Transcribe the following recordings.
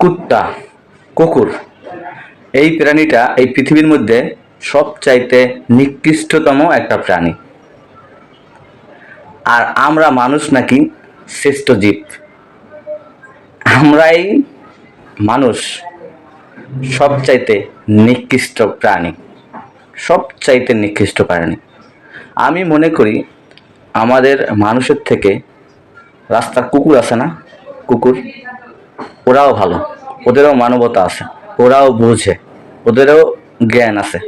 কুত্তা, কুকুর। এই প্রাণীটা এই পৃথিবীর মধ্যে সবচাইতে নিকৃষ্টতম একটা প্রাণী। আর আমরা মানুষ নাকি শ্রেষ্ঠ জীব। আমরাই মানুষ সবচাইতে নিকৃষ্ট প্রাণী, সবচাইতে নিকৃষ্ট প্রাণী। আমি মনে করি আমাদের মানুষের থেকে রাস্তার কুকুর আছে না? কুকুর? ওরাও ভালো। ওদেরও মানবতা আছে। ওরাও বোঝে। ওদেরও জ্ঞান আছে।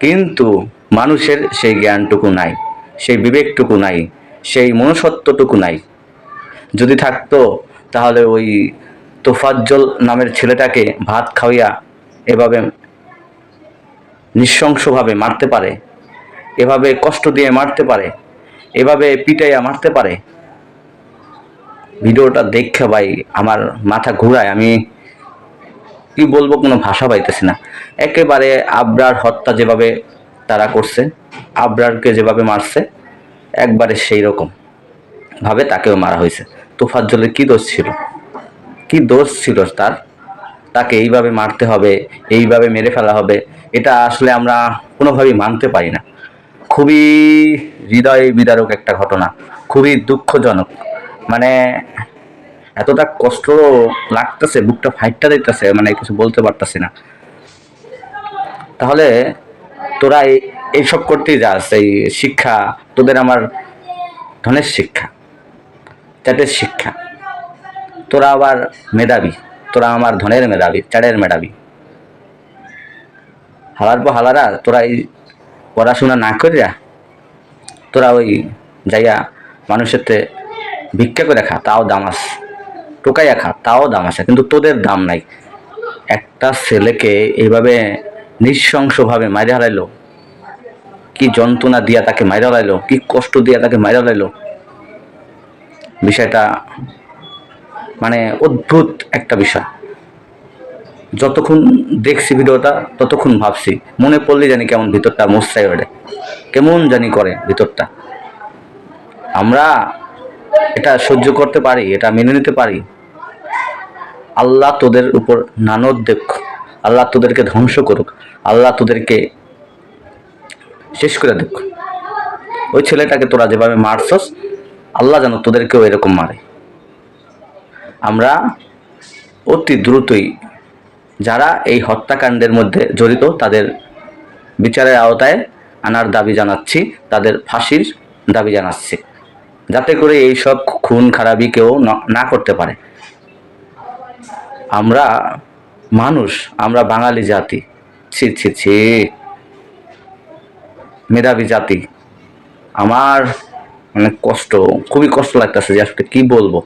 কিন্তু মানুষের সেই জ্ঞানটুকু নাই, সেই বিবেকটুকু নাই, সেই মনুষ্যত্বটুকু নাই। যদি থাকতো, তাহলে ওই তোফাজ্জল নামের ছেলেটাকে ভাত খাওয়াইয়া এভাবে নৃশংসভাবে মারতে পারে, এভাবে কষ্ট দিয়ে মারতে পারে, এভাবে পিটাইয়া মারতে পারে ভিডিওটা দেখে ভাই আমার মাথা ঘুরায়, আমি কি বলব কোনো ভাষা পাইতেছি না। একেবারে আবরার হত্যা যেভাবে তারা করছে, আবরারকে যেভাবে মারছে, একবারে সেই রকম ভাবে তাকেও মারা হয়েছে। তোফাজ্জলের কি দোষ ছিল? কি দোষ ছিল তার? তাকে এইভাবে মারতে হবে, এইভাবে মেরে ফেলা হবে, এটা আসলে আমরা কোনোভাবেই মানতে পারি না। খুবই হৃদয় বিদারক একটা ঘটনা, খুবই দুঃখজনক। মানে এতটা কষ্ট লাগতেছে, বুকটা ফাইটটা দিতেছে মানে কিছু বলতে পারতাছি না। তাহলে তোরা এই- এইসব করতেই যাস, এই শিক্ষা, তোদের আমার ধনের শিক্ষা, চ্যাটের শিক্ষা। তোরা আবার মেধাবী, তোরা আমার ধনের মেধাবী, চ্যাটের মেধাবী। হালার পর হালারা তোরা এই পড়াশোনা না করিয়া তোরা ওই যাইয়া মানুষের ভিক্ষা করে খা, তাও দাম আছে টোকাইয়া খা, তাও দাম আছে কিন্তু তোদের দাম নাই। একটা ছেলেকে এইভাবে নৃশংসভাবে মাইরে হারাইলো কি যন্ত্রণা দিয়া তাকে মাইরে হারাইলো কি কষ্ট দিয়া তাকে মাইরে হারাইলো বিষয়টা মানে অদ্ভুত একটা বিষয়। যতক্ষণ দেখছি ভিডিওটা, ততক্ষণ ভাবছি, মনে পড়লে জানি কেমন ভিতরটা মোসাই ওঠে, কেমন জানি করে ভিতরটা। আমরা এটা সহ্য করতে পারি, এটা মেনে নিতে পারি। আল্লাহ তোদের উপর নানদ দেখ, আল্লাহ তোদেরকে ধ্বংস করুক, আল্লাহ তোদেরকে শেষ করে দেখ। ওই ছেলেটাকে তোরা যেভাবে মারছস, আল্লাহ যেন তোদেরকেও এরকম মারে। আমরা অতি দ্রুতই যারা এই হত্যাকাণ্ডের মধ্যে জড়িত, তাদের বিচারের আওতায় আনার দাবি জানাচ্ছি, তাদের ফাঁসির দাবি জানাচ্ছি। যাতে করে এই সব খুন খারাপি কেউ ন- করতে পারে। আমরা মানুষ, আমরা বাঙালি জাতি। ছি ছি ছি। মেধাবী জাতি। আমার মানে কষ্ট, খুবই কষ্ট লাগতেছে যে আসলে কি বলব?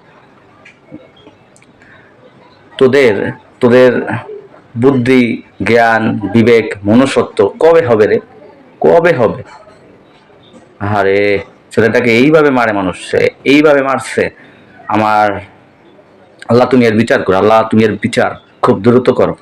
তোদের তোদের বুদ্ধি, জ্ঞান, বিবেক, মনুষ্যত্ব কবে হবে রে? কবে হবে? আরে ছেলেটাকে এইভাবে মারে মানুষ এইভাবে মারছে, আমার আল্লাহ তুমি এর বিচার করো, আল্লাহ তুমি এর বিচার খুব দ্রুত করো।